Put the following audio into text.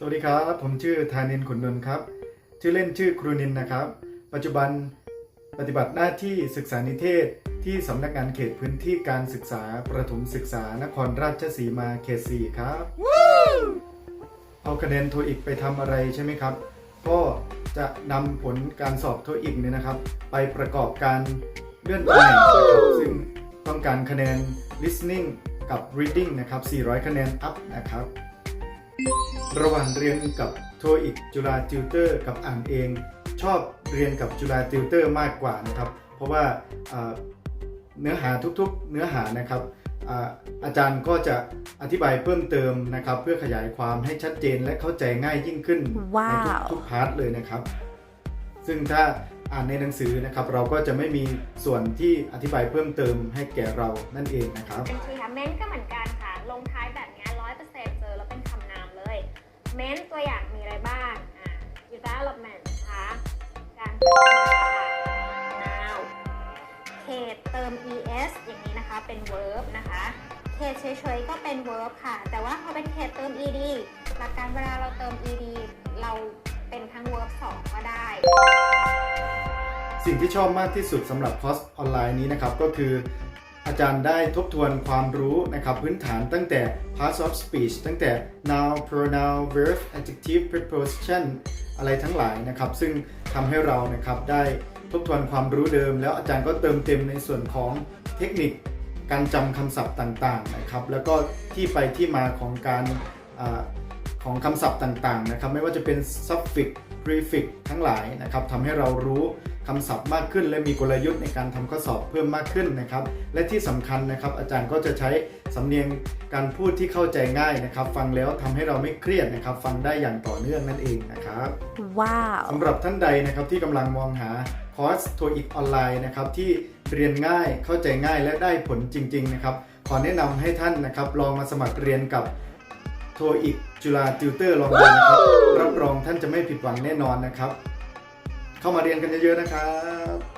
สวัสดีครับ ผมชื่อธานินขุนนนท์ครับ ชื่อเล่นชื่อครูนินนะครับ ปัจจุบันปฏิบัติหน้าที่ศึกษานิเทศ ที่สำนักงานเขตพื้นที่การศึกษาประถมศึกษานครราชสีมาเขต4ครับเอาคะแนนโทอีกไปทำอะไรใช่ไหมครับ ก็จะนำผลการสอบโทอีกเนี่ยนะครับ ไปประกอบการเลื่อนตำแหน่งนะครับซึ่งต้องการคะแนน listening กับ reading นะครับ 400 คะแนน up นะครับ ระหว่างเรียนกับโทอีกจุฬาติวเตอร์ กับอ่านเอง ชอบเรียนกับจุฬาติวเตอร์มากกว่านะครับ เพราะว่าอ่าเนื้อหาทุกๆเนื้อหานะครับอาอาจารย์ก็จะอธิบายเพิ่มเติมนะครับ เพื่อขยายความให้ชัดเจนและเข้าใจง่ายยิ่งขึ้นว้าในวทุกๆพาร์ทเลยนะครับ ซึ่งถ้าอ่านในหนังสือนะครับ เราก็จะไม่มีส่วนที่อธิบายเพิ่มเติมให้แก่เรานั่นเองนะครับบัญชีค่ะเม้นก็เหมือนกัน เม้นตัวอย่างมีอะไรบ้าง อะ development นะคะการพัฒนา now เขตเติม es อย่างนี้นะคะ เป็น verb นะคะ เขตเฉยๆก็เป็น verb ค่ะ แต่ว่าพอเป็นเขตเติม ed หลักการเวลาเราเติม ed เราเป็นทั้ง verb 2 ก็ได้สิ่งที่ชอบมากที่สุดสำหรับคอร์สออนไลน์นี้นะครับ ก็คือ อาจารย์ได้ทบทวนความรู้นะครับพื้นฐานตั้งแต่ parts of speech ตั้งแต่ noun pronoun verb adjective preposition อะไรทั้งหลายนะครับ ซึ่งทำให้เรานะครับได้ทบทวนความรู้เดิม แล้วอาจารย์ก็เติมเต็มในส่วนของเทคนิคการจำคำศัพท์ต่างๆนะครับ แล้วก็ที่ไปที่มาของการอของคำศัพท์ต่างๆนะครับ ไม่ว่าจะเป็น suffix prefix ทั้งหลายนะครับทำให้เรารู้ คำศัพท์มากขึ้น และมีกลยุทธ์ในการทำข้อสอบเพิ่มมากขึ้นนะครับ และที่สำคัญนะครับ อาจารย์ก็จะใช้สำเนียงการพูดที่เข้าใจง่ายนะครับ ฟังแล้วทำให้เราไม่เครียดนะครับ ฟังได้อย่างต่อเนื่องนั่นเองนะครับว้าวสำหรับท่านใดนะครับที่กำลังมองหาคอร์สโทอีกออนไลน์นะครับที่เรียนง่ายเข้าใจง่ายและได้ผลจริง ๆ นะครับ ขอแนะนำให้ท่านนะครับลองมาสมัครเรียนกับโทอีกจุฬาติวเตอร์ลองดูนะครับรับรองท่านจะไม่ผิดหวังแน่นอนนะครับ เข้ามาเรียนกันเยอะๆนะครับ